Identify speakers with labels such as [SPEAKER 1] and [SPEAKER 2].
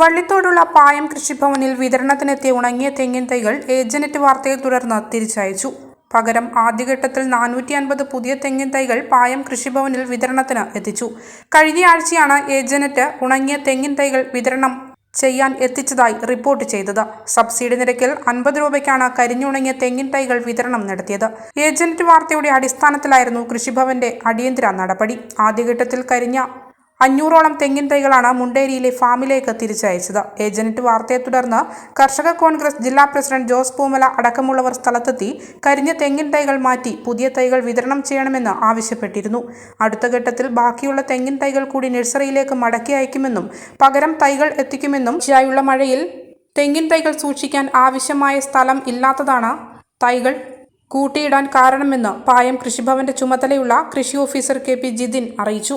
[SPEAKER 1] വള്ളിത്തോടുള്ള പായം കൃഷിഭവനിൽ വിതരണത്തിനെത്തിയ ഉണങ്ങിയ തെങ്ങിൻ തൈകൾ ഏജനറ്റ് വാർത്തയെ തുടർന്ന് തിരിച്ചയച്ചു. പകരം ആദ്യഘട്ടത്തിൽ നാനൂറ്റി അൻപത് പുതിയ തെങ്ങിൻ തൈകൾ പായം കൃഷിഭവനിൽ വിതരണത്തിന് എത്തിച്ചു. കഴിഞ്ഞയാഴ്ചയാണ് ഏജനറ്റ് ഉണങ്ങിയ തെങ്ങിൻ തൈകൾ വിതരണം ചെയ്യാൻ എത്തിച്ചതായി റിപ്പോർട്ട് ചെയ്തത്. സബ്സിഡി നിരക്കിൽ അൻപത് രൂപയ്ക്കാണ് കരിഞ്ഞുണങ്ങിയ തെങ്ങിൻ തൈകൾ വിതരണം നടത്തിയത്. ഏജന്റ് വാർത്തയുടെ അടിസ്ഥാനത്തിലായിരുന്നു കൃഷിഭവന്റെ അടിയന്തര നടപടി. ആദ്യഘട്ടത്തിൽ കരിഞ്ഞ അഞ്ഞൂറോളം തെങ്ങിൻ തൈകളാണ് മുണ്ടേരിയിലെ ഫാമിലേക്ക് തിരിച്ചയച്ചത്. ഏജന്റ് വാർത്തയെ തുടർന്ന് കർഷക കോൺഗ്രസ് ജില്ലാ പ്രസിഡന്റ് ജോസ് പൂമല അടക്കമുള്ളവർ സ്ഥലത്തെത്തി കരിഞ്ഞ തെങ്ങിൻ തൈകൾ മാറ്റി പുതിയ തൈകൾ വിതരണം ചെയ്യണമെന്ന് ആവശ്യപ്പെട്ടിരുന്നു. അടുത്ത ഘട്ടത്തിൽ ബാക്കിയുള്ള തെങ്ങിൻ തൈകൾ കൂടി നഴ്സറിയിലേക്ക് മടക്കി അയക്കുമെന്നും പകരം തൈകൾ എത്തിക്കുമെന്നും ശരിയായുള്ള മഴയിൽ തെങ്ങിൻ തൈകൾ സൂക്ഷിക്കാൻ ആവശ്യമായ സ്ഥലം ഇല്ലാത്തതാണ് തൈകൾ കൂട്ടിയിടാൻ കാരണമെന്ന് പായം കൃഷിഭവന്റെ ചുമതലയുള്ള കൃഷി ഓഫീസർ കെ പി ജിതിൻ അറിയിച്ചു.